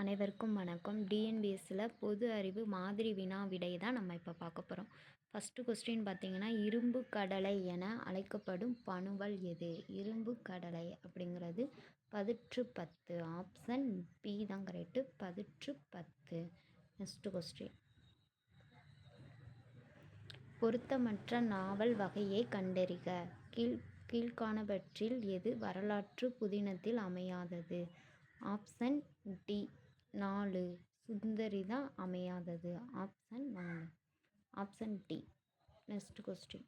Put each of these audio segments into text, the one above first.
அனைவருக்கும் வணக்கம். டிஎன்பிஎஸ்சில் பொது அறிவு மாதிரி வினா விடை தான் நம்ம இப்போ பார்க்க போகிறோம் ஃபஸ்ட்டு கொஸ்டின் பார்த்திங்கன்னா இரும்பு கடலை என அழைக்கப்படும் பணுவல் எது? இரும்பு கடலை அப்படிங்கிறது பதிற்று பத்து. ஆப்ஷன் பி தான் கரெக்டு பதிற்று பத்து. நெக்ஸ்ட் கொஸ்டின் பொருத்தமற்ற நாவல் வகையை கண்டறிக. கீழ் கீழ்காணவற்றில் எது வரலாற்று புதினத்தில் அமையாதது? ஆப்ஷன் டி நாலு. சுந்தரி தான் அமையாதது. ஆப்ஷன் நாலு. Option D next question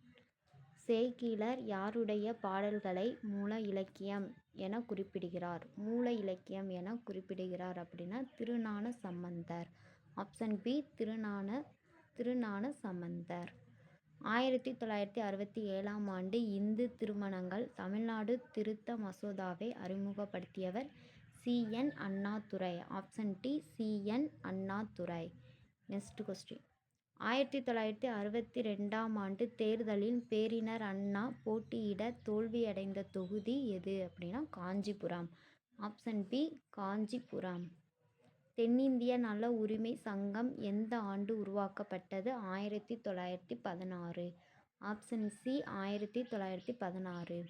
Sekkizhar யாருடைய பாடல்களை மூல இலக்கியம் என குறிப்பிடுகிறார்? மூல இலக்கியம் என குறிப்பிடுகிறார் அப்படின்னா Thirugnana Sambandar. Option B Thirugnana Thirugnana Sambandar. ஆயிரத்தி தொள்ளாயிரத்தி அறுபத்தி ஏழாம் ஆண்டு இந்து திருமணங்கள் தமிழ்நாடு திருத்த மசோதாவை அறிமுகப்படுத்தியவர் C N Annadurai option D C N Annadurai next question. ஆயிரத்தி தொள்ளாயிரத்தி அறுபத்தி ரெண்டாம் ஆண்டு தேர்தலில் பேரினர் அண்ணா போட்டியிட தோல்வியடைந்த தொகுதி எது அப்படின்னா காஞ்சிபுரம். Option B Kanchipuram. தென்னிந்திய நல உரிமை சங்கம் எந்த ஆண்டு உருவாக்கப்பட்டது? ஆயிரத்தி தொள்ளாயிரத்தி பதினாறு. ஆப்ஷன் சி ஆயிரத்தி தொள்ளாயிரத்தி பதினாறு.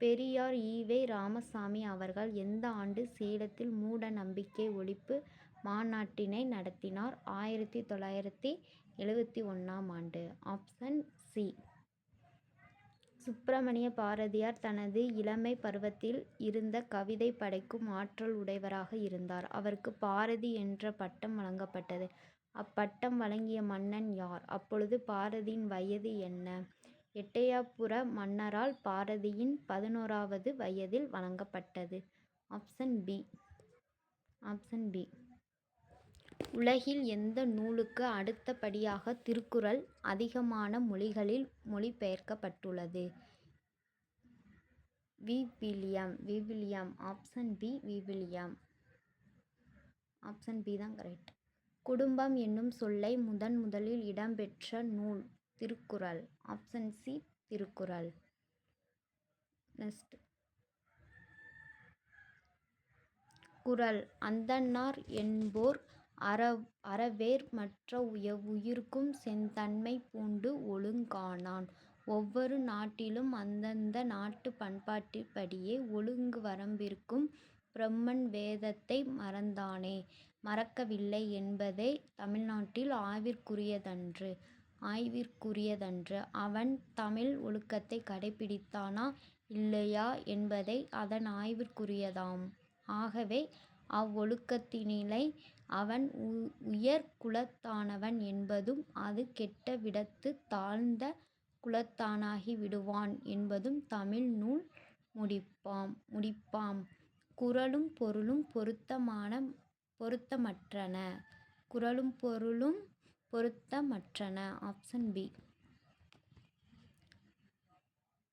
பெரியார் ஈவே ராமசாமி அவர்கள் எந்த ஆண்டு சேலத்தில் மூட நம்பிக்கை ஒழிப்பு மாநாட்டினை நடத்தினார்? ஆயிரத்தி தொள்ளாயிரத்தி எழுவத்தி ஒன்றாம் ஆண்டு. Option C. சுப்பிரமணிய பாரதியார் தனது இளமை பருவத்தில் இருந்த கவிதை படைக்கும் ஆற்றல் உடையவராக இருந்தார். அவருக்கு பாரதி என்ற பட்டம் வழங்கப்பட்டது. அப்பட்டம் வழங்கிய மன்னன் யார்? அப்பொழுது பாரதியின் வயது என்ன? எட்டயபுர மன்னரால் பாரதியின் பதினோராவது வயதில் வழங்கப்பட்டது. Option B. Option B. உலகில் எந்த நூலுக்கு அடுத்தபடியாக திருக்குறள் அதிகமான மொழிகளில் மொழிபெயர்க்கப்பட்டுள்ளது? விவிலியம் விவிலியம். ஆப்ஷன் பி விவிலியம். ஆப்ஷன் பி தான் கரெக்ட் குடும்பம் என்னும் சொல்லை முதன் முதலில் இடம்பெற்ற நூல் Thirukkural. Option C Thirukkural. Next குறள். அந்தன்னார் என்போர் அற அறவேர் மற்ற எவ்வுயிர்க்கும் செந்தன்மை பூண்டு ஒழுங்கானான். ஒவ்வொரு நாட்டிலும் அந்தந்த நாட்டுப் பண்பாட்டின்படியே ஒழுங்கு வரம்பிருக்கும் பிரம்மன் வேதத்தை மறந்தானே. மறக்கவில்லை என்பதே தமிழ்நாட்டில் ஆவிற்குரியதன்று. ஆய்விற்குரியதன்று. அவன் தமிழ் ஒழுக்கத்தை கடைப்பிடித்தானா இல்லையா என்பதே அதன் ஆய்விற்குரியதாம். ஆகவே அவ்வொழுக்கத்தினிலை அவன் உயர் குலத்தானவன் என்பதும் அது கெட்ட விடத்துத் தாழ்ந்த குலத்தானாகி விடுவான் என்பதும் தமிழ் நூல் முடிப்பாம் முடிப்பாம். குறளும் பொருளும் பொருத்தமான பொருத்தமற்றன. குறளும் பொருளும் பொருத்தமற்றன. Option B.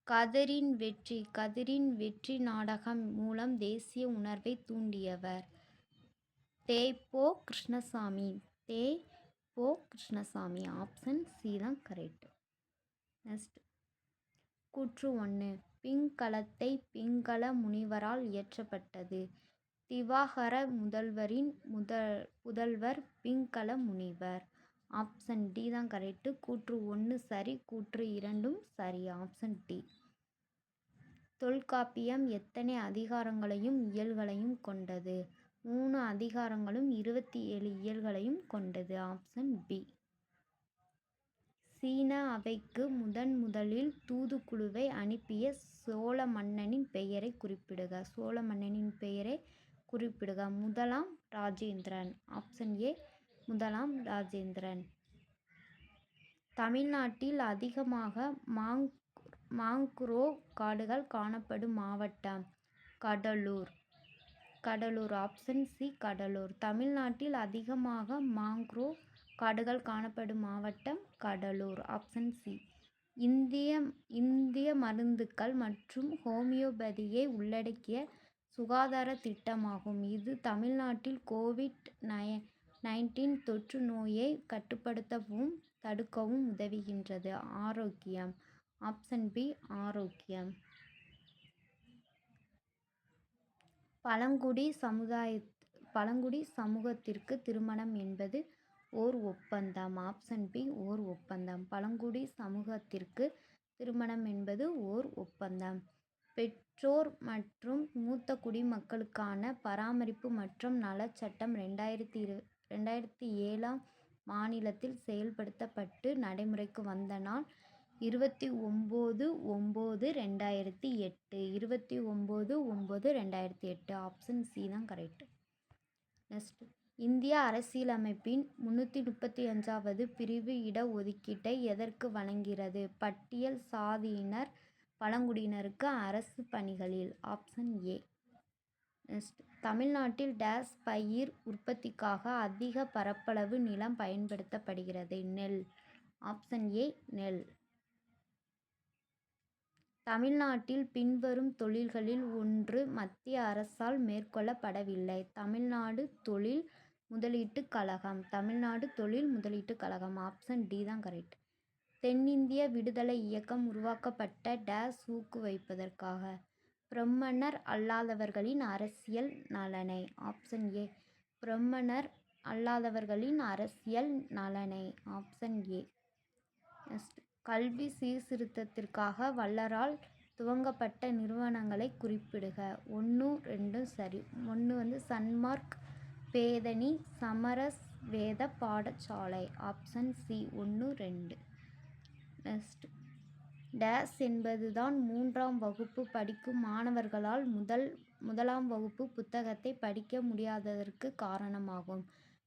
கதிரின் வெற்றி. கதிரின் வெற்றி நாடகம் மூலம் தேசிய உணர்வை தூண்டியவர். தே. போ. கிருஷ்ணசாமி. தே. போ. கிருஷ்ணசாமி. ஆப்ஷன் சி தான் கரெக்ட் நெக்ஸ்ட் கூற்று ஒன்று பிங்களத்தை பிங்கள முனிவரால் இயற்றப்பட்டது. திவாகர முதல்வரின் முதல் புதல்வர் பிங்கள முனிவர். ஆப்ஷன் டி தான் கரெக்டு கூற்று ஒன்று சரி கூற்று இரண்டும் சரி. Option D. தொல்காப்பியம் எத்தனை அதிகாரங்களையும் இயல்களையும் கொண்டது? மூணு அதிகாரங்களும் இருபத்தி ஏழு இயல்களையும் கொண்டது. Option B. சீன அவைக்கு முதன் முதலில் தூதுக்குழுவை அனுப்பிய சோழ மன்னனின் பெயரை குறிப்பிடுக. சோழ மன்னனின் பெயரை குறிப்பிடுக. முதலாம் ராஜேந்திரன். Option A. முதலாம் ராஜேந்திரன். தமிழ்நாட்டில் அதிகமாக மாங் மாங்குரோவ் காடுகள் காணப்படும் மாவட்டம் Cuddalore. Cuddalore option C Cuddalore. தமிழ்நாட்டில் அதிகமாக மாங்குரோவ் காடுகள் காணப்படும் மாவட்டம் கடலூர் ஆப்ஷன் சி இந்திய இந்திய மருந்துகள் மற்றும் ஹோமியோபதியை உள்ளடக்கிய சுகாதார திட்டமாகும். இது தமிழ்நாட்டில் கோவிட் நய நைன்டீன் தொற்று நோயை கட்டுப்படுத்தவும் தடுக்கவும் உதவுகின்றது. ஆரோக்கியம். ஆப்ஷன் பி ஆரோக்கியம். பழங்குடி சமுதாய பழங்குடி சமூகத்திற்கு திருமணம் என்பது ஓர் ஒப்பந்தம். ஆப்ஷன் பி ஓர் ஒப்பந்தம். பழங்குடி சமூகத்திற்கு திருமணம் என்பது ஓர் ஒப்பந்தம். பெற்றோர் மற்றும் மூத்த குடிமக்களுக்கான பராமரிப்பு மற்றும் நலச்சட்டம் ரெண்டாயிரத்தி இரு ரெண்டாயிரத்தி ஏழாம் மாநிலத்தில் செயல்படுத்தப்பட்டு நடைமுறைக்கு வந்த நாள் இருபத்தி ஒம்பது ஒம்பது ரெண்டாயிரத்தி எட்டு. இருபத்தி ஒம்பது ஒம்பது ரெண்டாயிரத்தி எட்டு. ஆப்ஷன் சி தான் கரெக்டு நெக்ஸ்ட் இந்திய அரசியலமைப்பின் முந்நூற்றி முப்பத்தி அஞ்சாவது பிரிவு இட ஒதுக்கீட்டை எதற்கு வழங்குகிறது? பட்டியல் சாதியினர் பழங்குடியினருக்கு அரசு பணிகளில். ஆப்ஷன் ஏ நெக்ஸ்ட் தமிழ்நாட்டில் டேஸ் பயிர் உற்பத்திக்காக அதிக பரப்பளவு நிலம் பயன்படுத்தப்படுகிறது. நெல். ஆப்ஷன் ஏ நெல். தமிழ்நாட்டில் பின்வரும் தொழில்களில் ஒன்று மத்திய அரசால் மேற்கொள்ளப்படவில்லை. தமிழ்நாடு தொழில் முதலீட்டுக் கழகம். தமிழ்நாடு தொழில் முதலீட்டுக் கழகம். ஆப்ஷன் டி தான் கரெக்ட் தென்னிந்திய விடுதலை இயக்கம் உருவாக்கப்பட்ட டேஸ் ஊக்குவிப்பதற்காக. பிரம்மணர் அல்லாதவர்களின் அரசியல் நலனை. ஆப்ஷன் ஏ பிரம்மணர் அல்லாதவர்களின் அரசியல் நலனை. ஆப்ஷன் ஏ நெக்ஸ்ட் கல்வி சீர்திருத்தத்திற்காக வல்லரால் துவங்கப்பட்ட நிறுவனங்களை குறிப்பிடுக. ஒன்று ரெண்டும் சரி. ஒன்று வந்து சன்மார்க் பேதனி சமரஸ் வேத பாடசாலை. ஆப்ஷன் சி ஒன்று ரெண்டு. நெக்ஸ்ட் டேஸ் என்பது தான் மூன்றாம் வகுப்பு படிக்கும் மாணவர்களால் முதல் முதலாம் வகுப்பு புத்தகத்தை படிக்க முடியாததற்கு காரணமாகும்.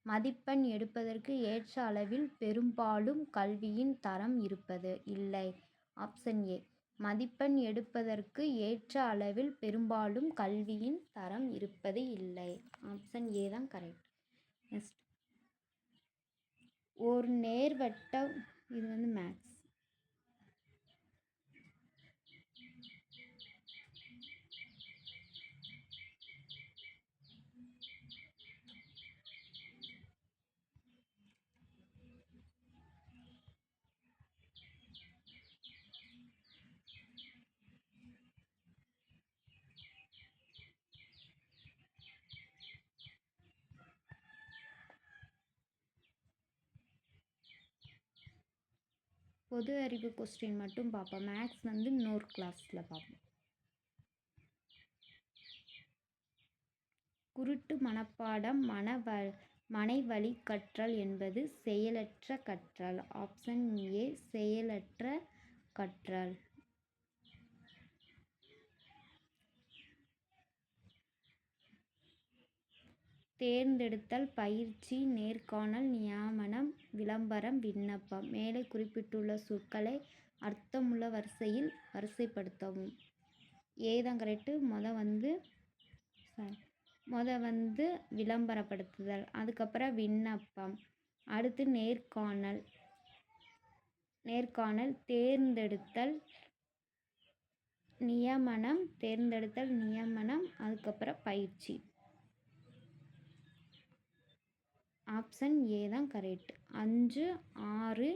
மதிப்பெண் எடுப்பதற்கு ஏற்ற அளவில் பெரும்பாலும் கல்வியின் தரம் இருப்பது இல்லை. Option A. மதிப்பெண் எடுப்பதற்கு ஏற்ற அளவில் பெரும்பாலும் கல்வியின் தரம் இருப்பது இல்லை. ஆப்ஷன் ஏ தான் கரெக்ட். நெக்ஸ்ட். ஒரு நேர்வட்டம் இது வந்து மேக்ஸ். பொது அறிவு கொஸ்டின் மட்டும் பார்ப்போம். மேக்ஸ் வந்து இன்னொரு கிளாஸில் பார்ப்போம். குருட்டு மனப்பாடம் மனவ மனைவழி கற்றல் என்பது செயலற்ற கற்றல். ஆப்ஷன் ஏ செயலற்ற கற்றல். தேர்ந்தெடுத்தல் பயிற்சி நேர்காணல் நியமனம் விளம்பரம் விண்ணப்பம். மேலே குறிப்பிட்டுள்ள சொற்களை அர்த்தமுள்ள வரிசையில் வரிசைப்படுத்தவும். ஏ தான் கரெக்டு மொதல் வந்து மொதல் வந்து விளம்பரப்படுத்துதல் அதுக்கப்புறம் விண்ணப்பம் அடுத்து நேர்காணல். நேர்காணல் தேர்ந்தெடுத்தல் நியமனம் தேர்ந்தெடுத்தல் நியமனம் அதுக்கப்புறம் பயிற்சி. ஆப்ஷன் ஏ தான் கரெக்ட் அஞ்சு ஆறு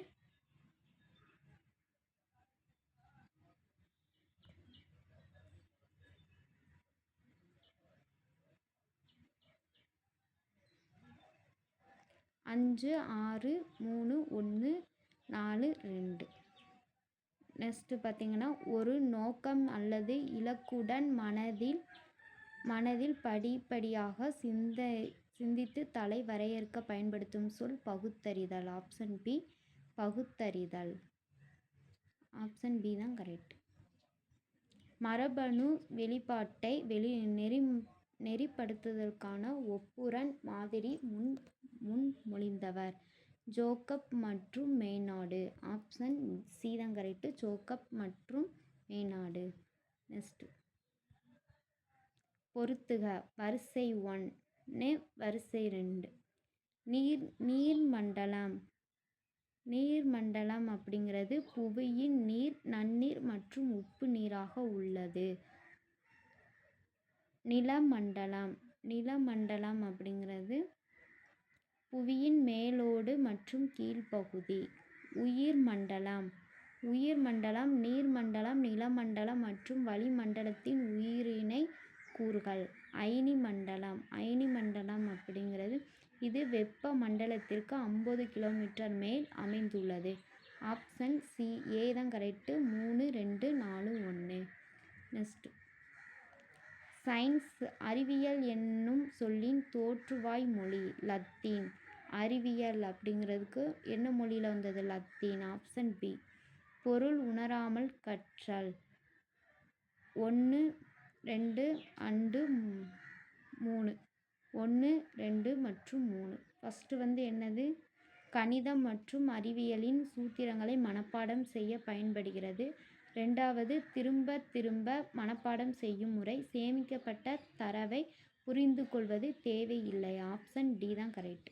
அஞ்சு ஆறு மூணு ஒன்று நாலு ரெண்டு. நெக்ஸ்ட்டு பார்த்திங்கன்னா ஒரு நோக்கம் அல்லது இலக்குடன் மனதில் மனதில் படிப்படியாக சிந்த சிந்தித்து தலை வரையறுக்க பயன்படுத்தும் சொல் பகுத்தறிதல் ஆப்ஷன் பி பகுத்தறிதல். ஆப்ஷன் பி தான் கரெக்ட் மரபணு வெளிப்பாட்டை வெளி நெறி நெறிப்படுத்துவதற்கான ஒப்புரன் மாதிரி முன் முன்மொழிந்தவர் ஜோக்கப் மற்றும் மேனாடு ஆப்ஷன் சீதங்கரைட்டு ஜோக்கப் மற்றும் மேனாடு நெக்ஸ்ட்டு பொருத்துக. வரிசை நே வரிசை ரெண்டு. நீர் நீர் நீர்மண்டலம் நீர்மண்டலம் அப்படிங்கிறது புவியின் நீர் நன்னீர் மற்றும் உப்பு நீராக உள்ளது. நிலமண்டலம். நிலமண்டலம் அப்படிங்கிறது புவியின் மேலோடு மற்றும் கீழ்ப்பகுதி. உயிர் மண்டலம். உயிர் மண்டலம் நீர்மண்டலம் நிலமண்டலம் மற்றும் வளிமண்டலத்தின் உயிரினை கூறுகள். அயனி மண்டலம் அயனி மண்டலம் அப்படிங்கிறது இது வெப்ப மண்டலத்திற்கு ஐம்பது கிலோமீட்டர் மேல் அமைந்துள்ளது. ஆப்ஷன் சி ஏ தான் கரெக்டு மூணு ரெண்டு நாலு ஒன்று நெக்ஸ்ட். சயின்ஸ் அறிவியல் என்னும் சொல்லின் தோற்றுவாய் மொழி லத்தீன். அறிவியல் அப்படிங்கிறதுக்கு என்ன மொழியில் வந்தது? லத்தீன். Option B. பொருள் உணராமல் கற்றல். ஒன்று ரெண்டு அண்டு மூணு. ஒன்று ரெண்டு மற்றும் மூணு. ஃபஸ்ட்டு வந்து என்னது? கணிதம் மற்றும் அறிவியலின் சூத்திரங்களை மனப்பாடம் செய்ய பயன்படுகிறது. ரெண்டாவது திரும்ப திரும்ப மனப்பாடம் செய்யும் முறை. சேமிக்கப்பட்ட தரவை புரிந்து கொள்வது தேவையில்லை. ஆப்ஷன் டி தான் கரெக்ட்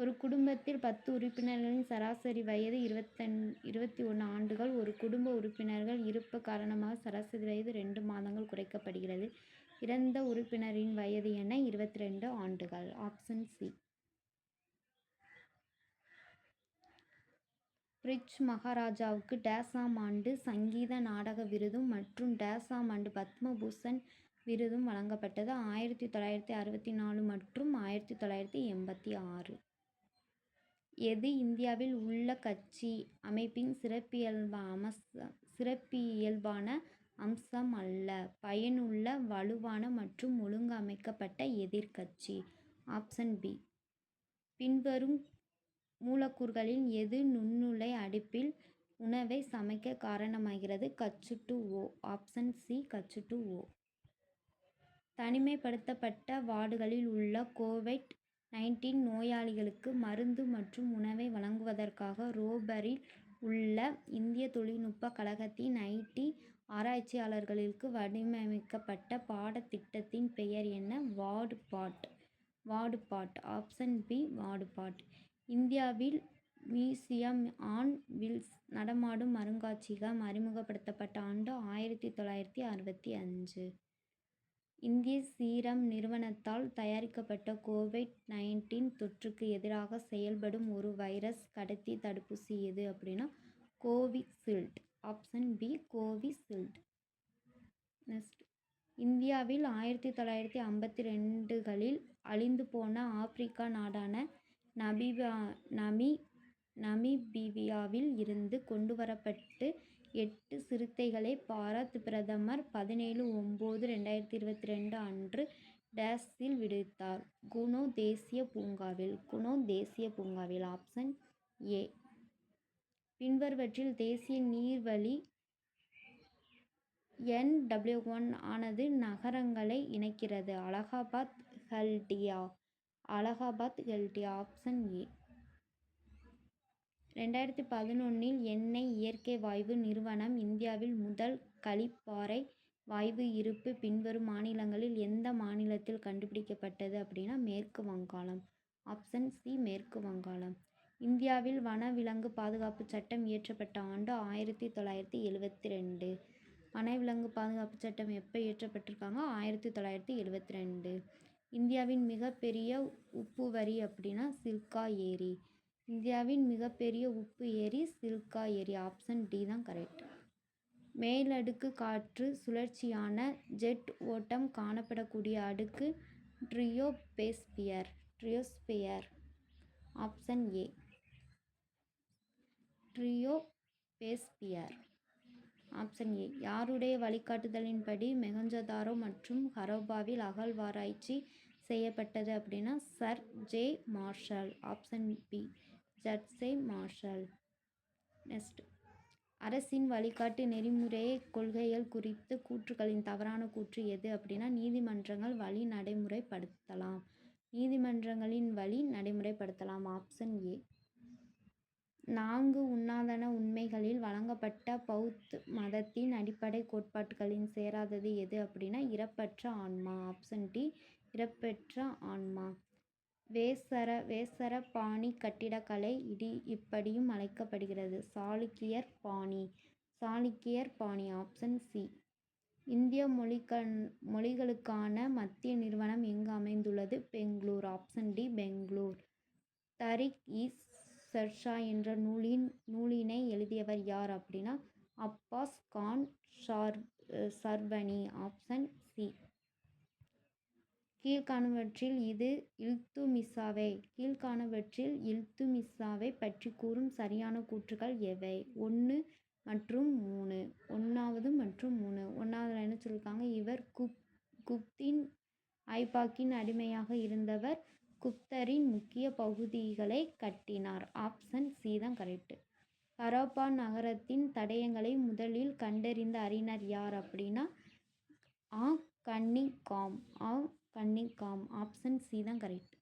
ஒரு குடும்பத்தில் பத்து உறுப்பினர்களின் சராசரி வயது இருபத்தன் இருபத்தி ஒன்று ஆண்டுகள் ஒரு குடும்ப உறுப்பினர்கள் இருப்பு காரணமாக சராசரி வயது ரெண்டு மாதங்கள் குறைக்கப்படுகிறது. இறந்த உறுப்பினரின் வயது என இருபத்தி ரெண்டு ஆண்டுகள். Option C. பிரிட்ஜ் மகாராஜாவுக்கு டேசாம் ஆண்டு சங்கீத நாடக விருதும் மற்றும் டேசாம் ஆண்டு பத்மபூஷன் விருதும் வழங்கப்பட்டது. ஆயிரத்தி தொள்ளாயிரத்தி அறுபத்தி நாலு மற்றும் ஆயிரத்தி தொள்ளாயிரத்தி எண்பத்தி ஆறு. எது இந்தியாவில் உள்ள கட்சி அமைப்பின் சிறப்பியல்ப சிறப்பியல்பான அம்சம் அல்ல. பயனுள்ள வலுவான மற்றும் ஒழுங்கமைக்கப்பட்ட எதிர்க்கட்சி. Option B. பின்வரும் மூலக்கூறுகளின் எது நுண்ணுலை அடுப்பில் உணவை சமைக்க காரணமாகிறது? H two O. Option C H two O. தனிமைப்படுத்தப்பட்ட வார்டுகளில் உள்ள கோவிட் நைன்டீன் நோயாளிகளுக்கு மருந்து மற்றும் உணவை வழங்குவதற்காக ரோபரில் உள்ள இந்திய தொழில்நுட்ப கழகத்தின் ஐடி ஆராய்ச்சியாளர்களுக்கு வடிவமைக்கப்பட்ட பாடத்திட்டத்தின் பெயர் என்ன? Ward pod ward pod option B ward pod இந்தியாவில் மியூசியம் ஆன் வீல்ஸ் நடமாடும் அருங்காட்சியகம் அறிமுகப்படுத்தப்பட்ட ஆண்டு ஆயிரத்தி தொள்ளாயிரத்தி அறுபத்தி அஞ்சு. இந்திய சீரம் நிறுவனத்தால் தயாரிக்கப்பட்ட கோவிட் நைன்டீன் தொற்றுக்கு எதிராக செயல்படும் ஒரு வைரஸ் கடத்தி தடுப்பூசி எது அப்படின்னா Covishield. Option B Covishield. Next. இந்தியாவில் ஆயிரத்தி தொள்ளாயிரத்தி ஐம்பத்தி ரெண்டுகளில் அழிந்து போன ஆப்பிரிக்கா நாடான நபிபா நமி நமீபியாவில் இருந்து கொண்டு வரப்பட்டு எட்டு சிறுத்தைகளை பாரத் பிரதமர் பதினேழு ஒம்பது ரெண்டாயிரத்தி இருபத்தி ரெண்டு அன்று டேஸில் விடுவித்தார் குனோ தேசிய பூங்காவில் குனோ தேசிய பூங்காவில் ஆப்ஷன் ஏ பின்வருவற்றில் தேசிய நீர்வழி என் டபிள்யூ ஒன் ஆனது நகரங்களை இணைக்கிறது. அலகாபாத் ஹல்டியா. அலகாபாத் ஹெல்டியா ஆப்ஷன் ஏ ரெண்டாயிரத்தி பதினொன்றில் எண்ணெய் இயற்கை வாயு நிறுவனம் இந்தியாவில் முதல் களிப்பாறை வாயு இருப்பு பின்வரும் மாநிலங்களில் எந்த மாநிலத்தில் கண்டுபிடிக்கப்பட்டது அப்படின்னா மேற்கு வங்காளம். ஆப்ஷன் சி மேற்கு வங்காளம். இந்தியாவில் வனவிலங்கு பாதுகாப்பு சட்டம் இயற்றப்பட்ட ஆண்டு ஆயிரத்தி தொள்ளாயிரத்தி எழுவத்தி ரெண்டு. வனவிலங்கு பாதுகாப்பு சட்டம் எப்போ இயற்றப்பட்டிருக்காங்க? ஆயிரத்தி தொள்ளாயிரத்தி எழுவத்தி ரெண்டு. இந்தியாவின் மிகப்பெரிய உப்பு வரி அப்படின்னா சில்கா ஏரி. இந்தியாவின் மிகப்பெரிய உப்பு ஏரி சில்கா ஏரி ஆப்ஷன் டி தான் கரெக்ட் மேலடுக்கு காற்று சுழற்சியான ஜெட் ஓட்டம் காணப்படக்கூடிய அடுக்கு ட்ரியோபேஸ்பியர் ட்ரியோஸ்பியர் ஆப்ஷன் ஏ ட்ரியோபேஸ்பியர் ஆப்ஷன் ஏ யாருடைய வழிகாட்டுதலின்படி மெகஞ்சதாரோ மற்றும் ஹரோபாவில் அகழ்வாராய்ச்சி செய்யப்பட்டது அப்படின்னா sir J Marshall option B ஜட்ஸே Marshall. Next. அரசின் வழிகாட்டு நெறிமுறை கொள்கைகள் குறித்து கூற்றுக்களின் தவறான கூற்று எது அப்படின்னா நீதிமன்றங்கள் வழி நடைமுறைப்படுத்தலாம். நீதிமன்றங்களின் வழி நடைமுறைப்படுத்தலாம். Option A. நான்கு உண்ணாதன உண்மைகளில் வழங்கப்பட்ட பௌத் மதத்தின் அடிப்படை கோட்பாடுகளின் சேராதது எது அப்படின்னா இறப்பற்ற ஆன்மா. ஆப்ஷன் டி இறப்பற்ற ஆன்மா. வேசர வேசர பாணி கட்டிடக்கலை இடி இப்படியும் அழைக்கப்படுகிறது. சாளுக்கியர் பாணி சாளுக்கியர் பாணி ஆப்ஷன் சி இந்திய மொழிக்கண் மொழிகளுக்கான மத்திய நிறுவனம் எங்கு அமைந்துள்ளது? Bangalore option D Bangalore. Tarikh is ஷர்ஷா என்ற நூலின் நூலினை எழுதியவர் யார் அப்படின்னா அப்பாஸ் கான் ஷார் சர்வனி ஆப்ஷன் சி கீழ்காணுவற்றில் இது இல்துமிசாவை கீழ்காணுவற்றில் இல்துமிசாவை பற்றி கூறும் சரியான கூற்றுகள் எவை? ஒன்று மற்றும் மூணு. ஒன்றாவது மற்றும் மூணு. ஒன்றாவதுல என்ன சொல்லியிருக்காங்க இவர் குப் குப்தின் ஐபாக்கின் அடிமையாக இருந்தவர். குப்தரின் முக்கிய பகுதிகளை கட்டினார். ஆப்ஷன் சி தான் கரெக்டு ஹரப்பா நகரத்தின் தடயங்களை முதலில் கண்டறிந்த அறிஞர் யார் அப்படின்னா A Cunningham. A Cunningham option C தான் correct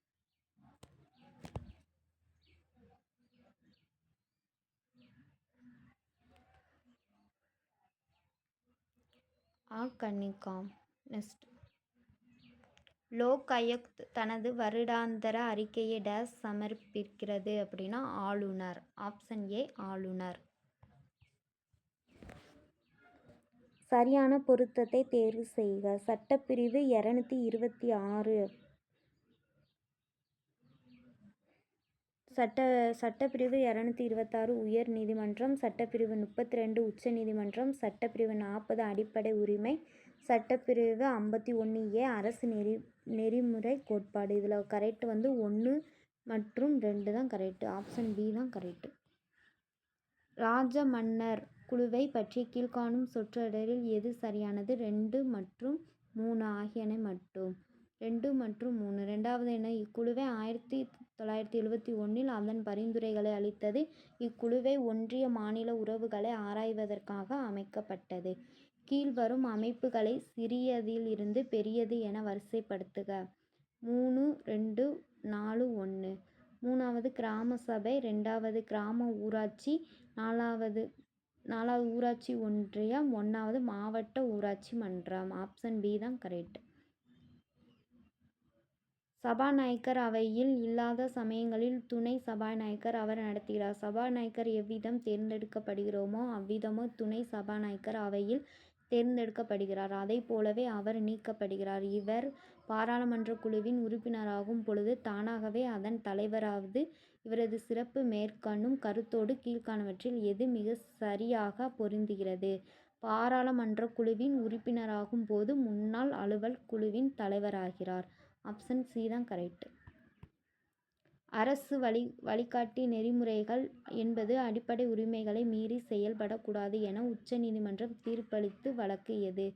A Cunningham next Lok Ayukta தனது வருடாந்தர அறிக்கையை டேஸ் சமர்ப்பிக்கிறது அப்படின்னா ஆளுநர். ஆப்ஷன் ஏ ஆளுநர். சரியான பொருத்தத்தை தேர்வு செய்க. சட்டப்பிரிவு இரநூத்தி இருபத்தி ஆறு. சட்ட சட்டப்பிரிவு இரநூத்தி இருபத்தாறு உயர் நீதிமன்றம் சட்டப்பிரிவு முப்பத்தி ரெண்டு உச்ச நீதிமன்றம் சட்டப்பிரிவு நாற்பது அடிப்படை உரிமை சட்டப்பிரிவு ஐம்பத்தி ஒன்று ஏ அரசு நெறி நெறிமுறை கோட்பாடு. இதில் கரெக்ட் வந்து ஒன்று மற்றும் ரெண்டு தான் கரெக்டு ஆப்ஷன் பி தான் கரெக்டு ராஜ மன்னர் குழுவை பற்றி கீழ்காணும் சொற்றொடரில் எது சரியானது? ரெண்டு மற்றும் மூணு ஆகியன மட்டும். ரெண்டு மற்றும் மூணு. ரெண்டாவது என இக்குழுவை ஆயிரத்தி தொள்ளாயிரத்தி எழுபத்தி ஒன்றில் அதன் பரிந்துரைகளை அளித்தது இக்குழுவை ஒன்றிய மாநில உறவுகளை ஆராய்வதற்காக அமைக்கப்பட்டது. கீழ்வரும் அமைப்புகளை சிறியதில் இருந்து பெரியது என வரிசைப்படுத்துக. மூணு ரெண்டு நாலு ஒன்று மூணாவது கிராம சபை ரெண்டாவது கிராம ஊராட்சி நாலாவது நாலாவது ஊராட்சி ஒன்றியம் ஒன்றாவது மாவட்ட ஊராட்சி மன்றம். ஆப்ஷன் பி தான் கரெக்ட் சபாநாயகர் அவையில் இல்லாத சமயங்களில் துணை சபாநாயகர் அவர் நடத்துகிறார். சபாநாயகர் எவ்விதம் தேர்ந்தெடுக்கப்படுகிறோமோ அவ்விதமோ துணை சபாநாயகர் அவையில் தேர்ந்தெடுக்கப்படுகிறார். அதை போலவே அவர் நீக்கப்படுகிறார். இவர் பாராளுமன்ற குழுவின் உறுப்பினராகும் பொழுது தானாகவே அதன் தலைவராவது இவரது சிறப்பு மேற்கண்ணும் கருத்தோடு கீழ்காணுவற்றில் எது மிக சரியாக பொருந்துகிறது? பாராளுமன்ற குழுவின் உறுப்பினராகும் போது முன்னாள் அலுவல் குழுவின் தலைவராகிறார். ஆப்ஷன் சி தான் கரெக்ட். அரசு வழி வழிகாட்டி நெறிமுறைகள் என்பது அடிப்படை உரிமைகளை மீறி செயல்படக்கூடாது என உச்சநீதிமன்றம் தீர்ப்பளித்து வழக்கு எது?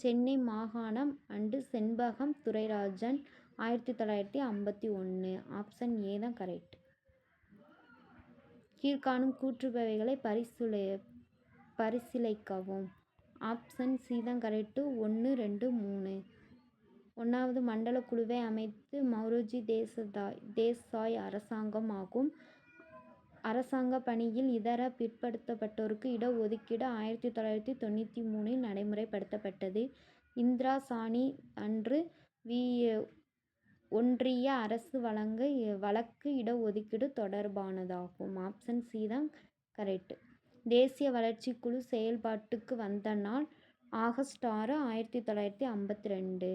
சென்னை மாகாணம் அண்டு செண்பகம் துரைராஜன் ஆயிரத்தி தொள்ளாயிரத்தி ஐம்பத்தி ஒன்று ஆப்ஷன் ஏ தான் கரெக்ட். கீழ்காணும் கூற்றுப்பவைகளை பரிசுலை பரிசீலிக்கவும். ஆப்ஷன் சி தான் கரெக்டு. ஒன்று ரெண்டு மூணு. ஒன்றாவது மண்டல குழுவை அமைத்து மௌரோஜி தேசதாய் தேசாய் அரசாங்கம் ஆகும். அரசாங்க பணியில் இதர பிற்படுத்தப்பட்டோருக்கு இடஒதுக்கீடு ஆயிரத்தி தொள்ளாயிரத்தி தொண்ணூற்றி மூணில் நடைமுறைப்படுத்தப்பட்டது. இந்திரா சாணி அன்று வி. ஒன்றிய அரசு வழங்க வழக்கு இடஒதுக்கீடு தொடர்பானதாகும். ஆப்ஷன் சி தான் கரெக்டு. தேசிய வளர்ச்சி குழு செயல்பாட்டுக்கு வந்த நாள் ஆகஸ்ட் ஆறு ஆயிரத்தி தொள்ளாயிரத்தி ஐம்பத்தி ரெண்டு.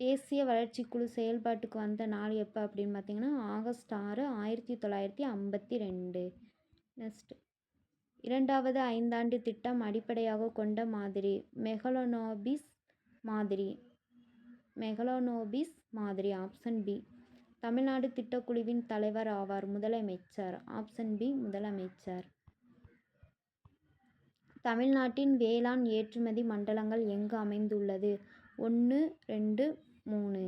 தேசிய வளர்ச்சி குழு செயல்பாட்டுக்கு வந்த நாள் எப்போ அப்படின்னு பார்த்தீங்கன்னா ஆகஸ்ட் ஆறு ஆயிரத்தி தொள்ளாயிரத்தி ஐம்பத்தி ரெண்டு. நெக்ஸ்ட் இரண்டாவது ஐந்தாண்டு திட்டம் அடிப்படையாக கொண்ட மாதிரி மெகலோனோபிஸ் மாதிரி மெகலோனோபிஸ் மாதிரி ஆப்ஷன் பி. தமிழ்நாடு திட்டக்குழுவின் தலைவர் ஆவார் முதலமைச்சர். ஆப்ஷன் பி முதலமைச்சர். தமிழ்நாட்டின் வேளாண் ஏற்றுமதி மண்டலங்கள் எங்கு அமைந்துள்ளது? ஒன்று ரெண்டு மூணு.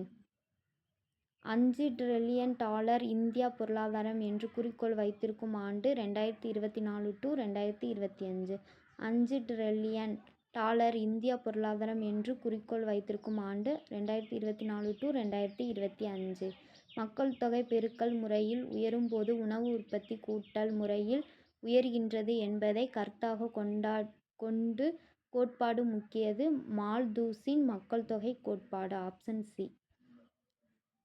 அஞ்சு ட்ரில்லியன் டாலர் இந்தியா பொருளாதாரம் என்று குறிக்கோள் வைத்திருக்கும் ஆண்டு ரெண்டாயிரத்தி இருபத்தி நாலு டு ரெண்டாயிரத்தி இருபத்தி அஞ்சு. அஞ்சு ட்ரில்லியன் டாலர் இந்தியா பொருளாதாரம் என்று குறிக்கோள் வைத்திருக்கும் ஆண்டு ரெண்டாயிரத்தி இருபத்தி நாலு டு ரெண்டாயிரத்தி இருபத்தி அஞ்சு. மக்கள் தொகை பெருக்கல் முறையில் உயரும்போது உணவு உற்பத்தி கூட்டல் முறையில் உயர்கின்றது என்பதை கருத்தாக கொண்டா கொண்டு கோட்பாடு முக்கியது. மால்தூஸின் மக்கள் தொகை கோட்பாடு ஆப்ஷன் சி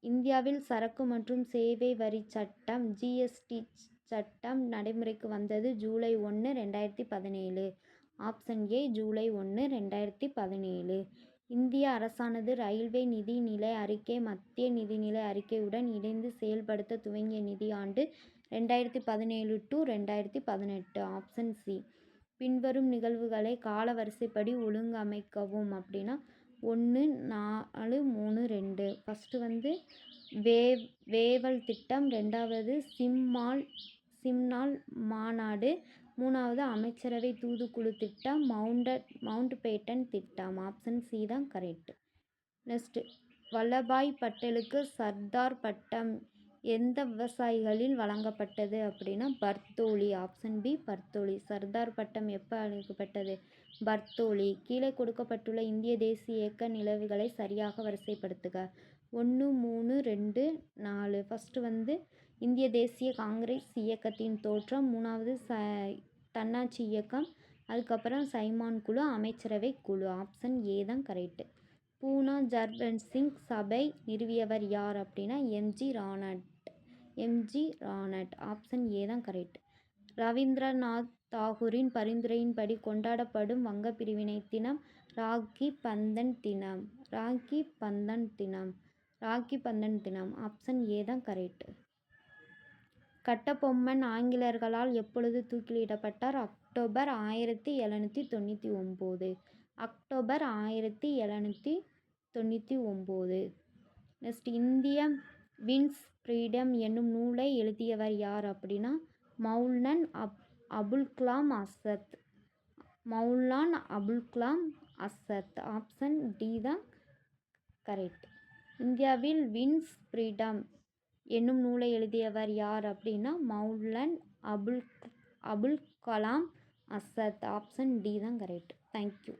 இந்தியாவில் சரக்கு மற்றும் சேவை வரி சட்டம் ஜிஎஸ்டி சட்டம் நடைமுறைக்கு வந்தது ஜூலை ஒன்று ரெண்டாயிரத்தி பதினேழு. ஆப்ஷன் ஏ ஜூலை ஒன்று ரெண்டாயிரத்தி பதினேழு. இந்திய அரசானது ரயில்வே நிதி நிலை அறிக்கை மத்திய நிதிநிலை அறிக்கையுடன் இணைந்து செயல்படுத்த துவங்கிய நிதியாண்டு ரெண்டாயிரத்தி பதினேழு டு ரெண்டாயிரத்தி பதினெட்டு ஆப்ஷன் சி பின்வரும் நிகழ்வுகளை கால வரிசைப்படி ஒழுங்கமைக்கவும் அப்படின்னா ஒன்று நாலு மூணு ரெண்டு. ஃபஸ்ட்டு வந்து வே வேவல் திட்டம் ரெண்டாவது சிம்மால் சிம்னால் மாநாடு மூணாவது அமைச்சரவை தூதுக்குழு திட்டம் மவுண்டட் மவுண்ட் பேட்டன் திட்டம். ஆப்ஷன் சி தான் கரெக்ட் நெக்ஸ்ட்டு வல்லபாய் பட்டேலுக்கு சர்தார் பட்டம் எந்த விவசாயிகளில் வழங்கப்பட்டது அப்படின்னா பர்தோலி ஆப்ஷன் பி பர்தோலி. சர்தார் பட்டம் எப்போ அளிக்கப்பட்டது? பர்தோலி கீழே கொடுக்கப்பட்டுள்ள இந்திய தேசிய இயக்க நிலவுகளை சரியாக வரிசைப்படுத்துக. ஒன்று மூணு ரெண்டு நாலு. ஃபஸ்ட்டு வந்து இந்திய தேசிய காங்கிரஸ் இயக்கத்தின் தோற்றம். மூணாவது ச தன்னாட்சி இயக்கம். அதுக்கப்புறம் சைமான் குழு அமைச்சரவை குழு. ஆப்ஷன் ஏ தான் கரெக்டு பூனா ஜர்பன் சிங் சபை நிறுவியவர் யார் அப்படின்னா M G Ranade. M G Ranade option A தான் கரெக்ட் ரவீந்திரநாத் தாகூரின் பரிந்துரையின்படி கொண்டாடப்படும் வங்க பிரிவினை தினம் ராக்கி பந்தன் தினம். ராக்கி பந்தன் தினம். ராக்கி பந்தன் தினம். ஆப்ஷன் ஏ தான் கரெக்ட் கட்டபொம்மன் ஆங்கிலேயர்களால் எப்பொழுது தூக்கிலிடப்பட்டார்? அக்டோபர் ஆயிரத்தி எழுநூற்றி தொண்ணூற்றி ஒம்பது. அக்டோபர் ஆயிரத்தி எழுநூற்றி தொண்ணூற்றி ஒம்பது. நெக்ஸ்ட் இந்திய வின்ஸ் ஃப்ரீடம் என்னும் நூலை எழுதியவர் யார் அப்படின்னா மௌல்னன் அப் அபுல் கலாம் அசத். மௌலான் அபுல் கலாம் அசத் ஆப்ஷன் டி தான் கரெக்ட். இந்தியாவில் வின்ஸ் ஃப்ரீடம் என்னும் நூலை எழுதியவர் யார் அப்படின்னா மௌலன் அபுல் அபுல் கலாம் அசத் ஆப்ஷன் டி தான் கரெக்ட். Thank you